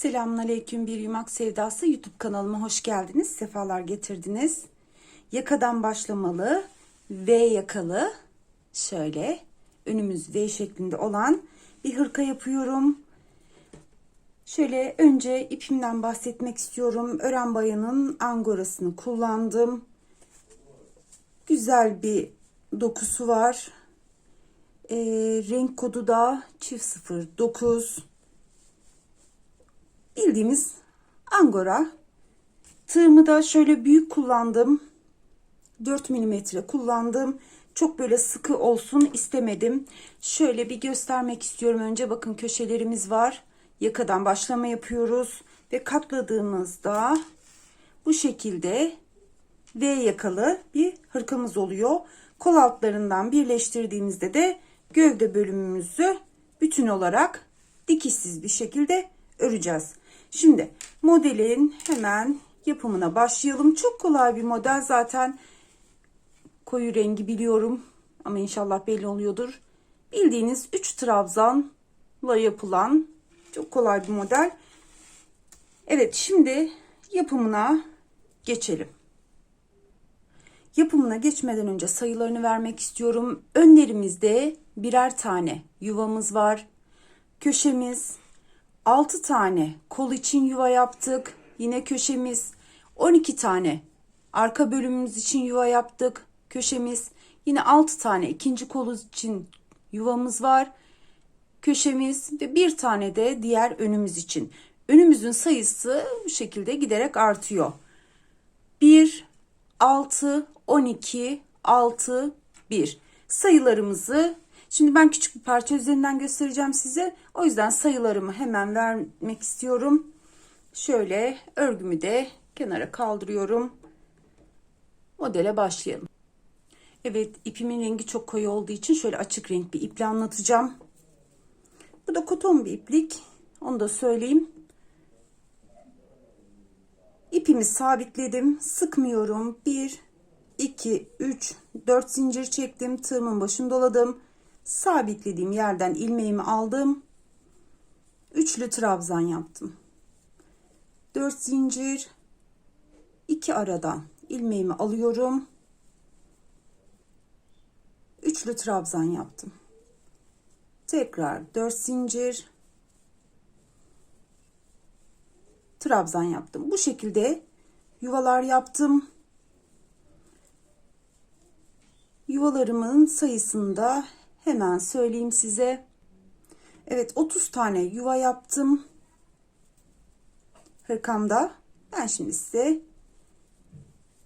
Selamünaleyküm bir yumak sevdası YouTube kanalıma hoş geldiniz. Sefalar getirdiniz. Yakadan başlamalı V yakalı şöyle önümüz V şeklinde olan bir hırka yapıyorum. Şöyle önce ipimden bahsetmek istiyorum. Ören bayanın angorasını kullandım. Güzel bir dokusu var. Ee, renk kodu da çift 09 bildiğimiz angora. Tığımı da şöyle büyük kullandım. 4 milimetre kullandım. Çok böyle sıkı olsun istemedim. Şöyle bir göstermek istiyorum. Önce bakın köşelerimiz var. Yakadan başlama yapıyoruz. Ve katladığımızda bu şekilde V yakalı bir hırkamız oluyor. Kol altlarından birleştirdiğimizde de gövde bölümümüzü bütün olarak dikişsiz bir şekilde öreceğiz. Şimdi modelin hemen yapımına başlayalım. Çok kolay bir model zaten. Koyu rengi biliyorum ama inşallah belli oluyordur. Bildiğiniz 3 trabzanla yapılan çok kolay bir model. Evet şimdi yapımına geçelim. Yapımına geçmeden önce sayılarını vermek istiyorum. Önlerimizde birer tane yuvamız var. Köşemiz 6 tane kol için yuva yaptık. Yine köşemiz 12 tane arka bölümümüz için yuva yaptık. Köşemiz yine 6 tane ikinci kolu için yuvamız var. Köşemiz ve bir tane de diğer önümüz için. Önümüzün sayısı bu şekilde giderek artıyor. 1, 6, 12, 6, 1 sayılarımızı Şimdi ben küçük bir parça üzerinden göstereceğim size. O yüzden sayılarımı hemen vermek istiyorum. Şöyle örgümü de kenara kaldırıyorum. Modele başlayalım. Evet ipimin rengi çok koyu olduğu için şöyle açık renk bir iple anlatacağım. Bu da koton bir iplik. Onu da söyleyeyim. İpimi sabitledim. Sıkmıyorum. 1, 2, 3, 4 zincir çektim. Tığımın başını doladım sabitlediğim yerden ilmeğimi aldım. Üçlü trabzan yaptım. 4 zincir iki aradan ilmeğimi alıyorum. Üçlü trabzan yaptım. Tekrar 4 zincir trabzan yaptım. Bu şekilde yuvalar yaptım. Yuvalarımın sayısında Hemen söyleyeyim size. Evet 30 tane yuva yaptım. Hırkamda. Ben şimdi size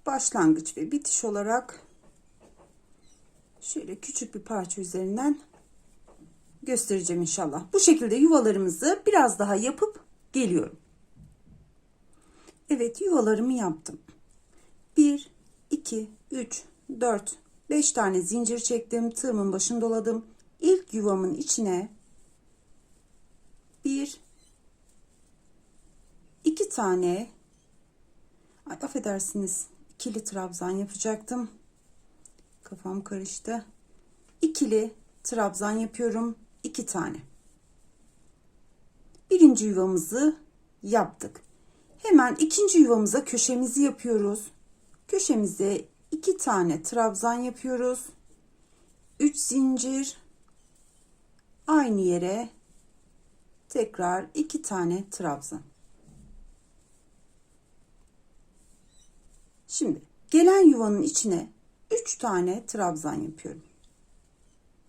başlangıç ve bitiş olarak şöyle küçük bir parça üzerinden göstereceğim inşallah. Bu şekilde yuvalarımızı biraz daha yapıp geliyorum. Evet yuvalarımı yaptım. 1 2 3 4 5 tane zincir çektim. Tığımın başını doladım. İlk yuvamın içine bir iki tane ay affedersiniz ikili trabzan yapacaktım. Kafam karıştı. İkili trabzan yapıyorum. iki tane. Birinci yuvamızı yaptık. Hemen ikinci yuvamıza köşemizi yapıyoruz. Köşemize 2 tane trabzan yapıyoruz. 3 zincir aynı yere tekrar 2 tane trabzan. Şimdi gelen yuvanın içine 3 tane trabzan yapıyorum.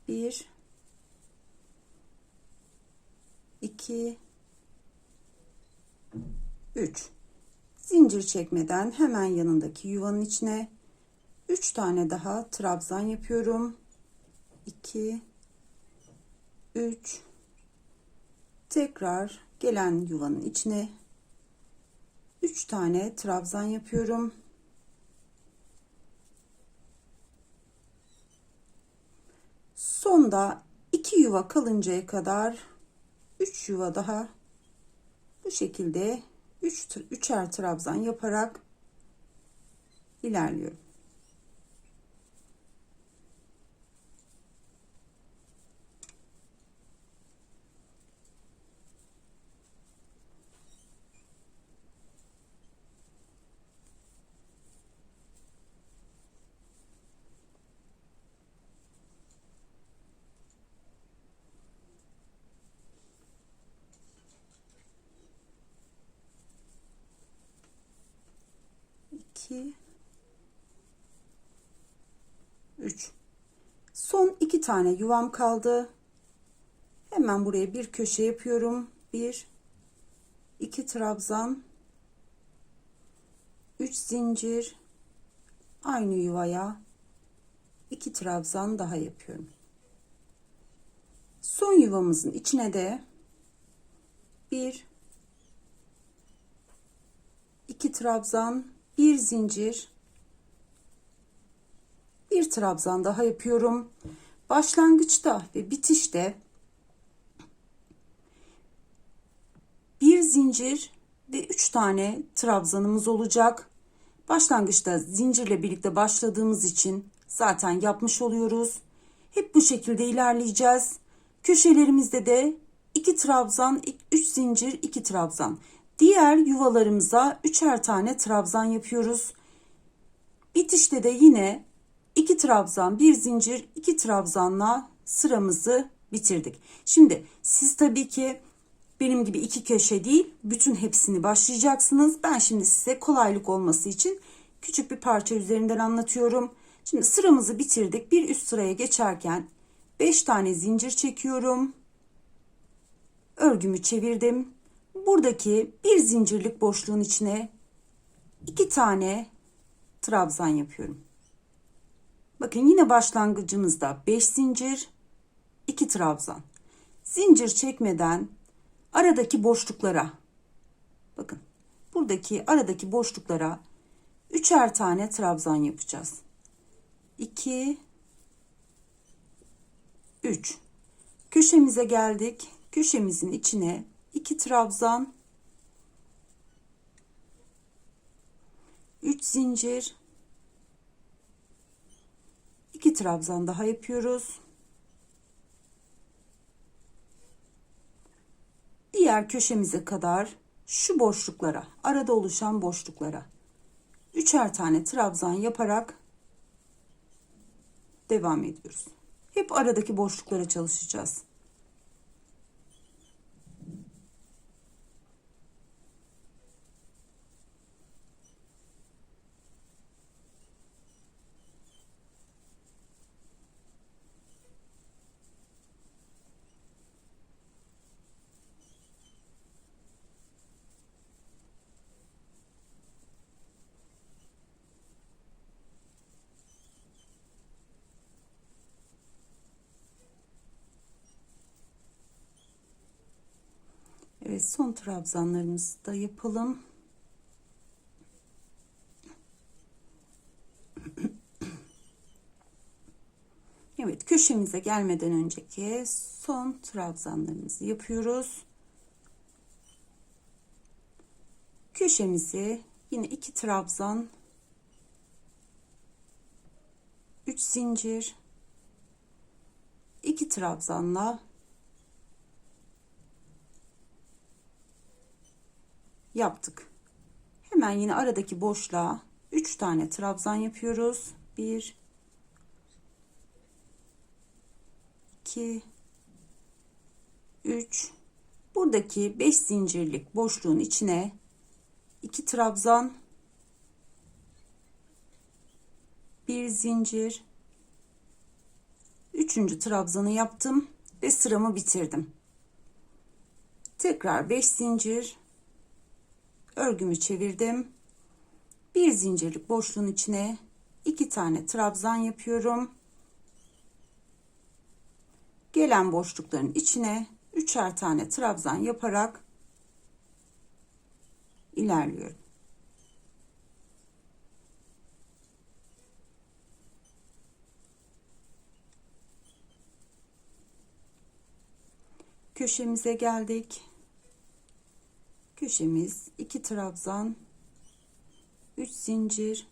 1 2 3 zincir çekmeden hemen yanındaki yuvanın içine 3 tane daha trabzan yapıyorum. 2 3 tekrar gelen yuvanın içine 3 tane trabzan yapıyorum. Sonda 2 yuva kalıncaya kadar 3 yuva daha bu şekilde 3 üç, üçer trabzan yaparak ilerliyorum. 2 3 Son iki tane yuvam kaldı. Hemen buraya bir köşe yapıyorum. 1 2 trabzan 3 zincir aynı yuvaya 2 trabzan daha yapıyorum. Son yuvamızın içine de 1 2 trabzan, bir zincir, bir trabzan daha yapıyorum. Başlangıçta ve bitişte bir zincir ve üç tane trabzanımız olacak. Başlangıçta zincirle birlikte başladığımız için zaten yapmış oluyoruz. Hep bu şekilde ilerleyeceğiz. Köşelerimizde de 2 trabzan, 3 zincir, 2 trabzan. Diğer yuvalarımıza üçer tane trabzan yapıyoruz. Bitişte de yine 2 trabzan, 1 zincir, 2 trabzanla sıramızı bitirdik. Şimdi siz tabii ki benim gibi iki köşe değil, bütün hepsini başlayacaksınız. Ben şimdi size kolaylık olması için küçük bir parça üzerinden anlatıyorum. Şimdi sıramızı bitirdik. Bir üst sıraya geçerken 5 tane zincir çekiyorum. Örgümü çevirdim buradaki bir zincirlik boşluğun içine iki tane trabzan yapıyorum. Bakın yine başlangıcımızda 5 zincir, 2 trabzan. Zincir çekmeden aradaki boşluklara bakın buradaki aradaki boşluklara üçer tane trabzan yapacağız. 2 3 köşemize geldik. Köşemizin içine 2 trabzan 3 zincir 2 trabzan daha yapıyoruz. Diğer köşemize kadar şu boşluklara, arada oluşan boşluklara üçer tane trabzan yaparak devam ediyoruz. Hep aradaki boşluklara çalışacağız. Son trabzanlarımızı da yapalım. Evet köşemize gelmeden önceki son trabzanlarımızı yapıyoruz. Köşemizi yine iki trabzan 3 zincir 2 trabzanla yaptık. Hemen yine aradaki boşluğa 3 tane trabzan yapıyoruz. 1 2 3 buradaki 5 zincirlik boşluğun içine 2 trabzan 1 zincir 3. trabzanı yaptım ve sıramı bitirdim. Tekrar 5 zincir örgümü çevirdim. Bir zincirlik boşluğun içine iki tane trabzan yapıyorum. Gelen boşlukların içine üçer tane trabzan yaparak ilerliyorum. Köşemize geldik köşemiz 2 trabzan 3 zincir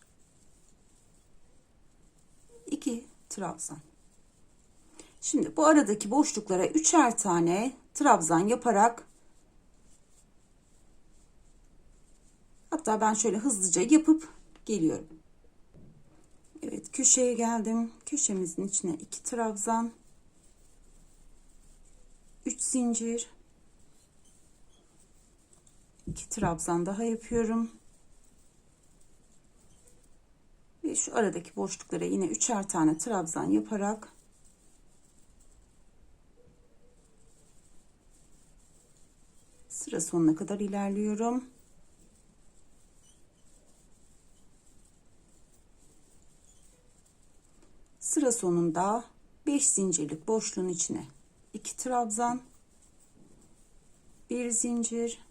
2 trabzan. Şimdi bu aradaki boşluklara üçer tane trabzan yaparak hatta ben şöyle hızlıca yapıp geliyorum. Evet köşeye geldim. Köşemizin içine 2 trabzan 3 zincir 2 trabzan daha yapıyorum. Ve şu aradaki boşluklara yine üçer tane trabzan yaparak sıra sonuna kadar ilerliyorum. Sıra sonunda 5 zincirlik boşluğun içine 2 trabzan, 1 zincir,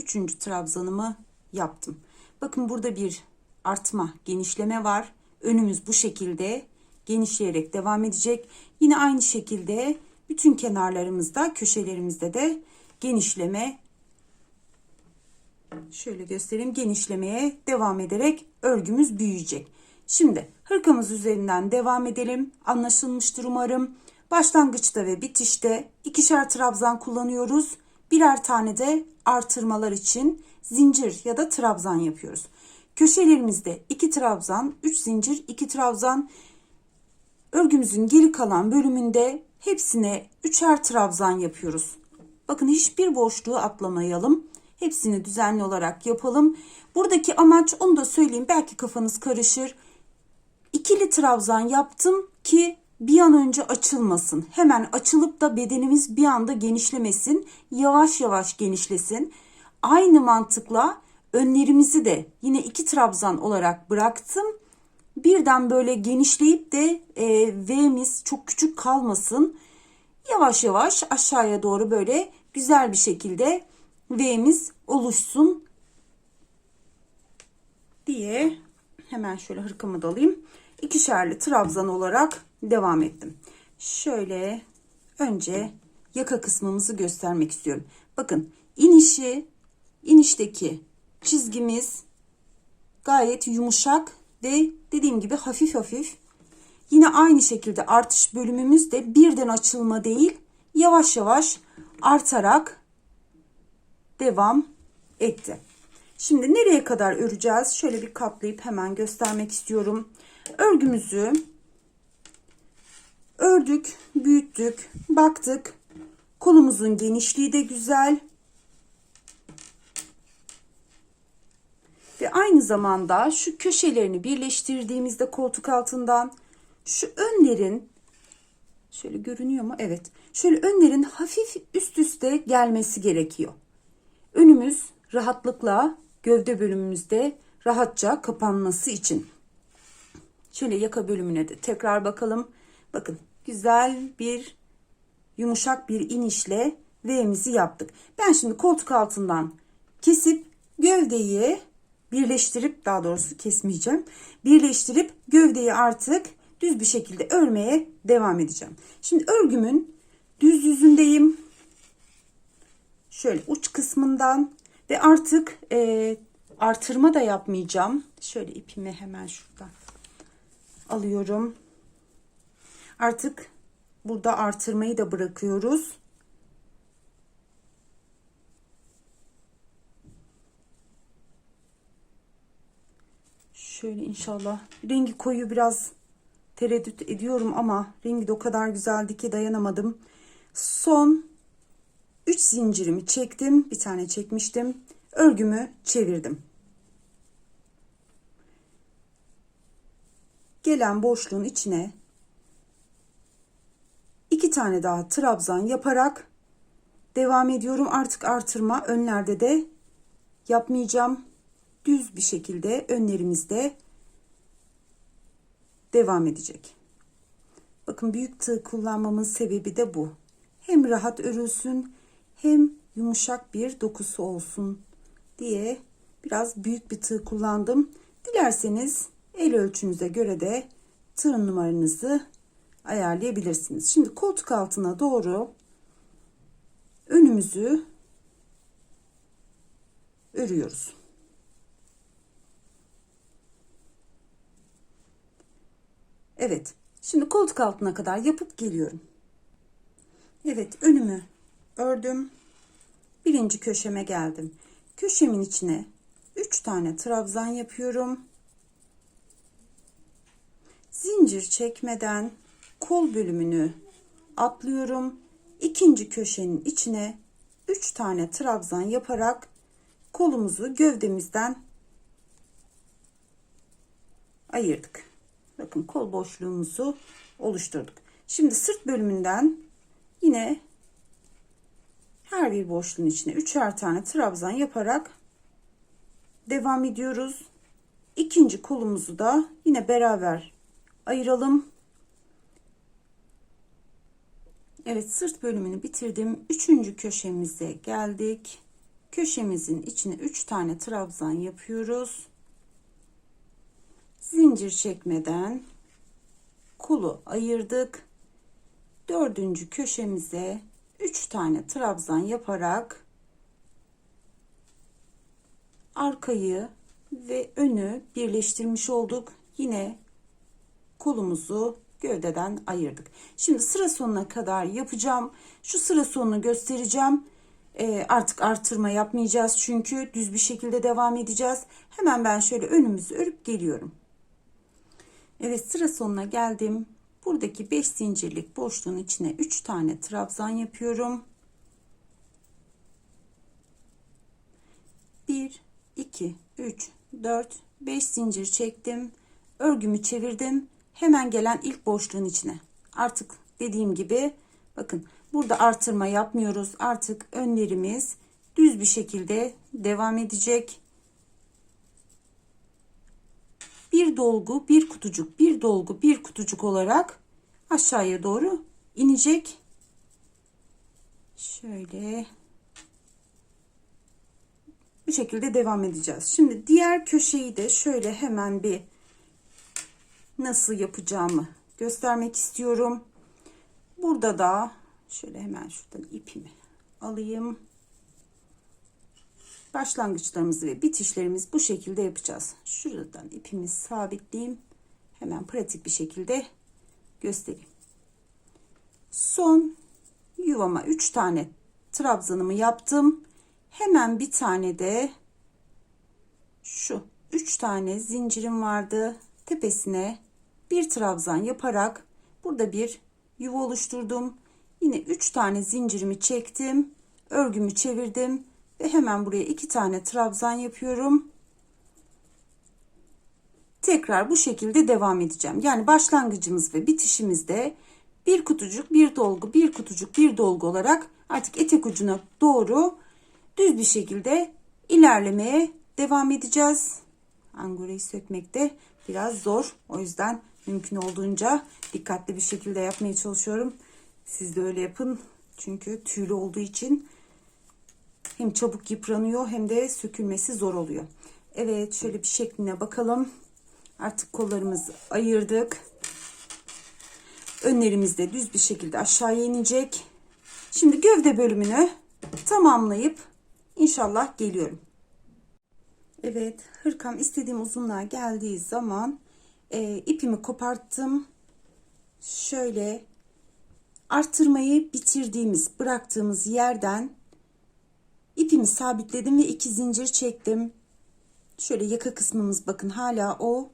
3. trabzanımı yaptım. Bakın burada bir artma, genişleme var. Önümüz bu şekilde genişleyerek devam edecek. Yine aynı şekilde bütün kenarlarımızda, köşelerimizde de genişleme şöyle göstereyim genişlemeye devam ederek örgümüz büyüyecek. Şimdi hırkamız üzerinden devam edelim. Anlaşılmıştır umarım. Başlangıçta ve bitişte ikişer trabzan kullanıyoruz. Birer tane de artırmalar için zincir ya da trabzan yapıyoruz. Köşelerimizde 2 trabzan, 3 zincir, 2 trabzan. Örgümüzün geri kalan bölümünde hepsine üçer trabzan yapıyoruz. Bakın hiçbir boşluğu atlamayalım. Hepsini düzenli olarak yapalım. Buradaki amaç onu da söyleyeyim. Belki kafanız karışır. İkili trabzan yaptım ki bir an önce açılmasın. Hemen açılıp da bedenimiz bir anda genişlemesin. Yavaş yavaş genişlesin. Aynı mantıkla önlerimizi de yine iki trabzan olarak bıraktım. Birden böyle genişleyip de e, V'miz çok küçük kalmasın. Yavaş yavaş aşağıya doğru böyle güzel bir şekilde V'miz oluşsun diye hemen şöyle hırkamı da alayım. İkişerli trabzan olarak devam ettim. Şöyle önce yaka kısmımızı göstermek istiyorum. Bakın inişi inişteki çizgimiz gayet yumuşak ve dediğim gibi hafif hafif yine aynı şekilde artış bölümümüz de birden açılma değil yavaş yavaş artarak devam etti. Şimdi nereye kadar öreceğiz? Şöyle bir katlayıp hemen göstermek istiyorum. Örgümüzü ördük, büyüttük, baktık. Kolumuzun genişliği de güzel. Ve aynı zamanda şu köşelerini birleştirdiğimizde koltuk altından şu önlerin şöyle görünüyor mu? Evet. Şöyle önlerin hafif üst üste gelmesi gerekiyor. Önümüz rahatlıkla gövde bölümümüzde rahatça kapanması için. Şöyle yaka bölümüne de tekrar bakalım. Bakın güzel bir yumuşak bir inişle V'mizi yaptık. Ben şimdi koltuk altından kesip gövdeyi birleştirip daha doğrusu kesmeyeceğim. Birleştirip gövdeyi artık düz bir şekilde örmeye devam edeceğim. Şimdi örgümün düz yüzündeyim. Şöyle uç kısmından ve artık e, artırma da yapmayacağım. Şöyle ipimi hemen şuradan alıyorum. Artık burada artırmayı da bırakıyoruz. Şöyle inşallah rengi koyu biraz tereddüt ediyorum ama rengi de o kadar güzeldi ki dayanamadım. Son 3 zincirimi çektim. Bir tane çekmiştim. Örgümü çevirdim. Gelen boşluğun içine iki tane daha trabzan yaparak devam ediyorum. Artık artırma önlerde de yapmayacağım. Düz bir şekilde önlerimizde devam edecek. Bakın büyük tığ kullanmamın sebebi de bu. Hem rahat örülsün hem yumuşak bir dokusu olsun diye biraz büyük bir tığ kullandım. Dilerseniz el ölçünüze göre de tığ numaranızı ayarlayabilirsiniz. Şimdi koltuk altına doğru önümüzü örüyoruz. Evet. Şimdi koltuk altına kadar yapıp geliyorum. Evet önümü ördüm. Birinci köşeme geldim. Köşemin içine 3 tane trabzan yapıyorum. Zincir çekmeden kol bölümünü atlıyorum. İkinci köşenin içine 3 tane trabzan yaparak kolumuzu gövdemizden ayırdık. Bakın kol boşluğumuzu oluşturduk. Şimdi sırt bölümünden yine her bir boşluğun içine üçer tane trabzan yaparak devam ediyoruz. İkinci kolumuzu da yine beraber ayıralım. Evet sırt bölümünü bitirdim. Üçüncü köşemize geldik. Köşemizin içine üç tane trabzan yapıyoruz. Zincir çekmeden kolu ayırdık. Dördüncü köşemize üç tane trabzan yaparak arkayı ve önü birleştirmiş olduk. Yine kolumuzu gövdeden ayırdık. Şimdi sıra sonuna kadar yapacağım. Şu sıra sonunu göstereceğim. Ee, artık artırma yapmayacağız çünkü düz bir şekilde devam edeceğiz. Hemen ben şöyle önümüzü örüp geliyorum. Evet sıra sonuna geldim. Buradaki 5 zincirlik boşluğun içine 3 tane trabzan yapıyorum. 1 2 3 4 5 zincir çektim. Örgümü çevirdim. Hemen gelen ilk boşluğun içine. Artık dediğim gibi bakın burada artırma yapmıyoruz. Artık önlerimiz düz bir şekilde devam edecek. Bir dolgu, bir kutucuk, bir dolgu, bir kutucuk olarak aşağıya doğru inecek. Şöyle bu şekilde devam edeceğiz. Şimdi diğer köşeyi de şöyle hemen bir nasıl yapacağımı göstermek istiyorum. Burada da şöyle hemen şuradan ipimi alayım. Başlangıçlarımızı ve bitişlerimizi bu şekilde yapacağız. Şuradan ipimizi sabitleyeyim. Hemen pratik bir şekilde göstereyim. Son yuvama 3 tane trabzanımı yaptım. Hemen bir tane de şu 3 tane zincirim vardı. Tepesine bir trabzan yaparak burada bir yuva oluşturdum. Yine 3 tane zincirimi çektim. Örgümü çevirdim ve hemen buraya 2 tane trabzan yapıyorum. Tekrar bu şekilde devam edeceğim. Yani başlangıcımız ve bitişimizde bir kutucuk, bir dolgu, bir kutucuk, bir dolgu olarak artık etek ucuna doğru düz bir şekilde ilerlemeye devam edeceğiz. Angoreyi sökmekte biraz zor. O yüzden mümkün olduğunca dikkatli bir şekilde yapmaya çalışıyorum. Siz de öyle yapın. Çünkü tüylü olduğu için hem çabuk yıpranıyor hem de sökülmesi zor oluyor. Evet şöyle bir şekline bakalım. Artık kollarımızı ayırdık. Önlerimiz de düz bir şekilde aşağıya inecek. Şimdi gövde bölümünü tamamlayıp inşallah geliyorum. Evet hırkam istediğim uzunluğa geldiği zaman e, ipimi koparttım. Şöyle artırmayı bitirdiğimiz bıraktığımız yerden ipimi sabitledim ve iki zincir çektim. Şöyle yaka kısmımız bakın hala o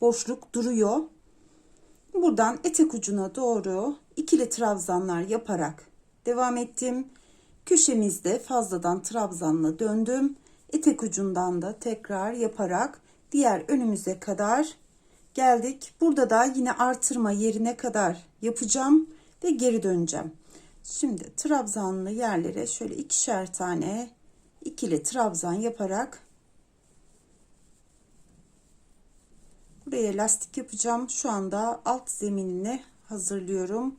boşluk duruyor. Buradan etek ucuna doğru ikili trabzanlar yaparak devam ettim. Köşemizde fazladan trabzanla döndüm. Etek ucundan da tekrar yaparak diğer önümüze kadar geldik. Burada da yine artırma yerine kadar yapacağım ve geri döneceğim. Şimdi trabzanlı yerlere şöyle ikişer tane ikili trabzan yaparak buraya lastik yapacağım. Şu anda alt zeminini hazırlıyorum.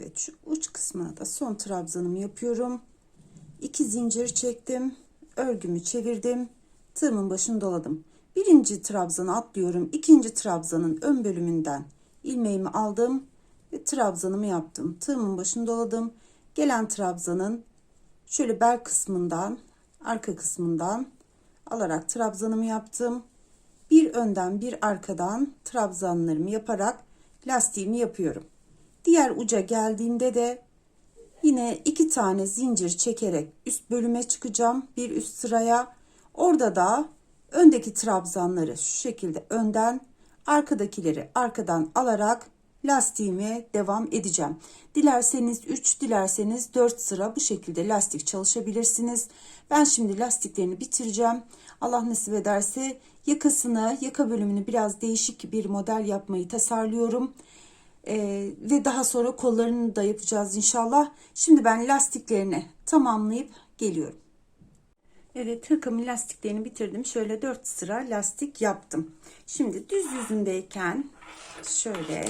Evet şu uç kısmına da son trabzanımı yapıyorum. 2 zincir çektim. Örgümü çevirdim. Tığımın başını doladım. Birinci trabzanı atlıyorum. İkinci trabzanın ön bölümünden ilmeğimi aldım ve trabzanımı yaptım. Tığımın başını doladım. Gelen trabzanın şöyle bel kısmından, arka kısmından alarak trabzanımı yaptım. Bir önden bir arkadan trabzanlarımı yaparak lastiğimi yapıyorum. Diğer uca geldiğimde de yine iki tane zincir çekerek üst bölüme çıkacağım. Bir üst sıraya. Orada da öndeki trabzanları şu şekilde önden Arkadakileri arkadan alarak lastiğime devam edeceğim. Dilerseniz 3, dilerseniz 4 sıra bu şekilde lastik çalışabilirsiniz. Ben şimdi lastiklerini bitireceğim. Allah nasip ederse yakasını, yaka bölümünü biraz değişik bir model yapmayı tasarlıyorum. Ee, ve daha sonra kollarını da yapacağız inşallah. Şimdi ben lastiklerini tamamlayıp geliyorum. Evet hırkamın lastiklerini bitirdim. Şöyle 4 sıra lastik yaptım. Şimdi düz yüzündeyken şöyle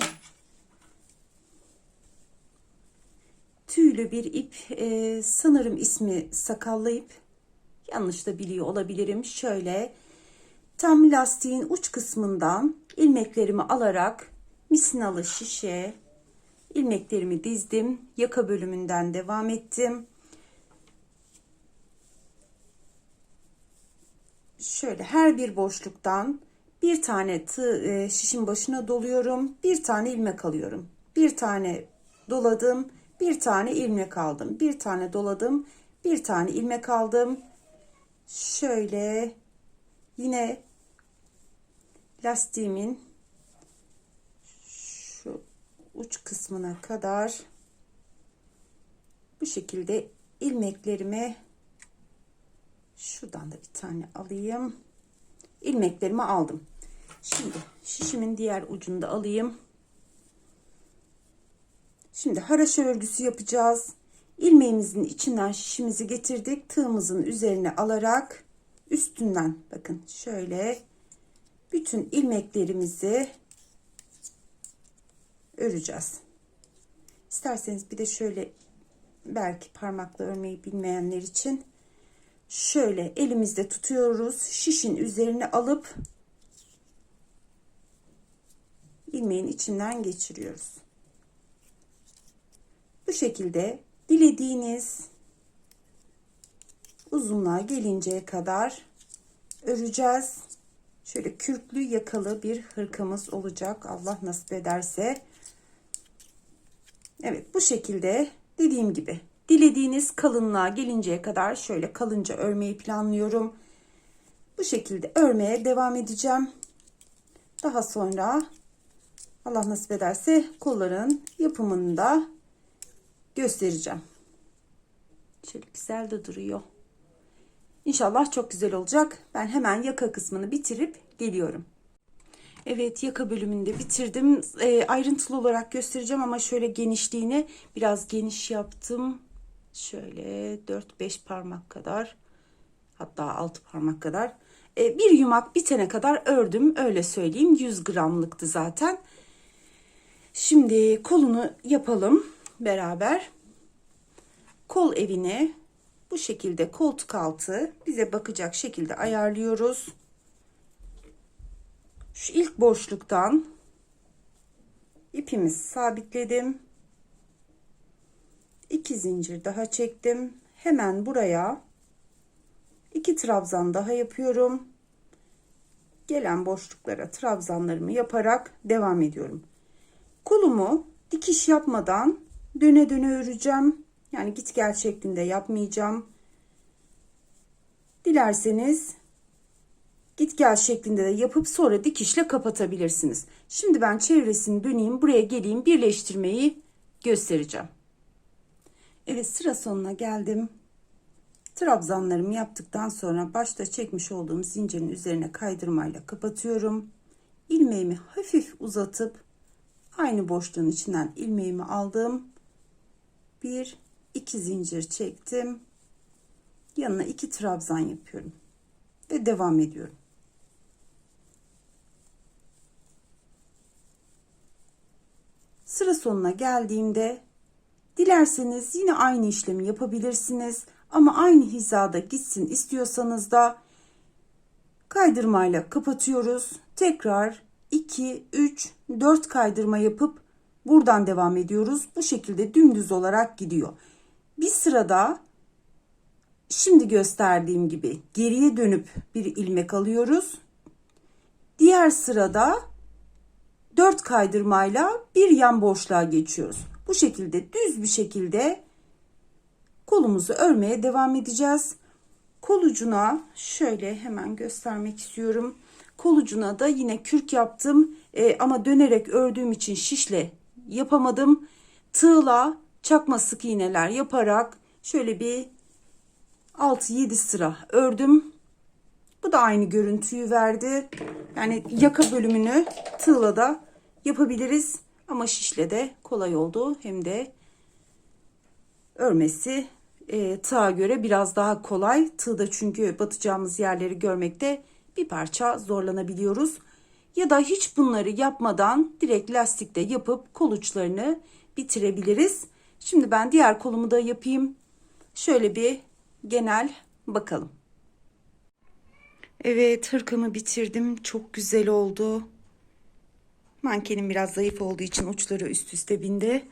tüylü bir ip e, sanırım ismi sakallayıp yanlış da biliyor olabilirim. Şöyle tam lastiğin uç kısmından ilmeklerimi alarak misinalı şişe ilmeklerimi dizdim. Yaka bölümünden devam ettim. Şöyle her bir boşluktan bir tane tığ e, şişin başına doluyorum. Bir tane ilmek alıyorum. Bir tane doladım. Bir tane ilmek aldım. Bir tane doladım. Bir tane ilmek aldım. Şöyle yine lastiğimin uç kısmına kadar bu şekilde ilmeklerimi şuradan da bir tane alayım. ilmeklerimi aldım. Şimdi şişimin diğer ucunu da alayım. Şimdi haraşo örgüsü yapacağız. İlmeğimizin içinden şişimizi getirdik. Tığımızın üzerine alarak üstünden bakın şöyle bütün ilmeklerimizi öreceğiz. İsterseniz bir de şöyle belki parmakla örmeyi bilmeyenler için şöyle elimizde tutuyoruz. Şişin üzerine alıp ilmeğin içinden geçiriyoruz. Bu şekilde dilediğiniz uzunluğa gelinceye kadar öreceğiz. Şöyle kürklü yakalı bir hırkamız olacak. Allah nasip ederse. Evet bu şekilde dediğim gibi dilediğiniz kalınlığa gelinceye kadar şöyle kalınca örmeyi planlıyorum. Bu şekilde örmeye devam edeceğim. Daha sonra Allah nasip ederse kolların yapımını da göstereceğim. Şöyle güzel de duruyor. İnşallah çok güzel olacak. Ben hemen yaka kısmını bitirip geliyorum. Evet yaka bölümünü de bitirdim. E, ayrıntılı olarak göstereceğim ama şöyle genişliğini biraz geniş yaptım. Şöyle 4-5 parmak kadar hatta 6 parmak kadar. E, bir yumak bitene kadar ördüm öyle söyleyeyim. 100 gramlıktı zaten. Şimdi kolunu yapalım beraber. Kol evini bu şekilde koltuk altı bize bakacak şekilde ayarlıyoruz. Şu ilk boşluktan ipimizi sabitledim. İki zincir daha çektim. Hemen buraya iki trabzan daha yapıyorum. Gelen boşluklara trabzanlarımı yaparak devam ediyorum. Kolumu dikiş yapmadan döne döne öreceğim. Yani git gel şeklinde yapmayacağım. Dilerseniz git gel şeklinde de yapıp sonra dikişle kapatabilirsiniz. Şimdi ben çevresini döneyim buraya geleyim birleştirmeyi göstereceğim. Evet sıra sonuna geldim. Trabzanlarımı yaptıktan sonra başta çekmiş olduğum zincirin üzerine kaydırmayla kapatıyorum. İlmeğimi hafif uzatıp aynı boşluğun içinden ilmeğimi aldım. Bir, iki zincir çektim. Yanına iki trabzan yapıyorum. Ve devam ediyorum. Sıra sonuna geldiğimde dilerseniz yine aynı işlemi yapabilirsiniz. Ama aynı hizada gitsin istiyorsanız da kaydırmayla kapatıyoruz. Tekrar 2, 3, 4 kaydırma yapıp buradan devam ediyoruz. Bu şekilde dümdüz olarak gidiyor. Bir sırada şimdi gösterdiğim gibi geriye dönüp bir ilmek alıyoruz. Diğer sırada 4 kaydırmayla bir yan boşluğa geçiyoruz. Bu şekilde düz bir şekilde kolumuzu örmeye devam edeceğiz. Kol ucuna şöyle hemen göstermek istiyorum. Kol ucuna da yine kürk yaptım. E, ama dönerek ördüğüm için şişle yapamadım. Tığla çakma sık iğneler yaparak şöyle bir 6-7 sıra ördüm. Da aynı görüntüyü verdi. Yani yaka bölümünü tığla da yapabiliriz. Ama şişle de kolay oldu. Hem de örmesi e, tığa göre biraz daha kolay. Tığda çünkü batacağımız yerleri görmekte bir parça zorlanabiliyoruz. Ya da hiç bunları yapmadan direkt lastikte yapıp kol uçlarını bitirebiliriz. Şimdi ben diğer kolumu da yapayım. Şöyle bir genel bakalım. Evet hırkamı bitirdim. Çok güzel oldu. Mankenim biraz zayıf olduğu için uçları üst üste bindi.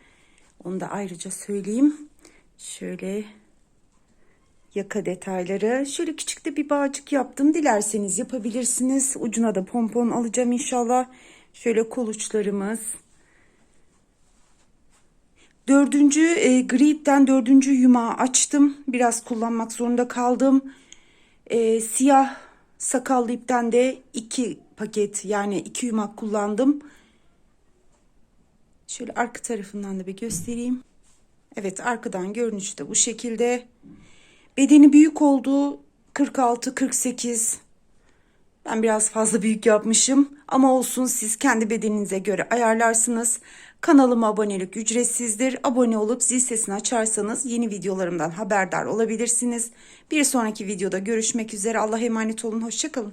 Onu da ayrıca söyleyeyim. Şöyle yaka detayları. Şöyle küçük de bir bağcık yaptım. Dilerseniz yapabilirsiniz. Ucuna da pompon alacağım inşallah. Şöyle kol uçlarımız. Dördüncü e, gri ipten dördüncü yumağı açtım. Biraz kullanmak zorunda kaldım. E, siyah sakallı ipten de iki paket yani iki yumak kullandım. Şöyle arka tarafından da bir göstereyim. Evet arkadan görünüşü de bu şekilde. Bedeni büyük oldu. 46-48. Ben biraz fazla büyük yapmışım. Ama olsun siz kendi bedeninize göre ayarlarsınız. Kanalıma abonelik ücretsizdir. Abone olup zil sesini açarsanız yeni videolarımdan haberdar olabilirsiniz. Bir sonraki videoda görüşmek üzere. Allah'a emanet olun. Hoşçakalın.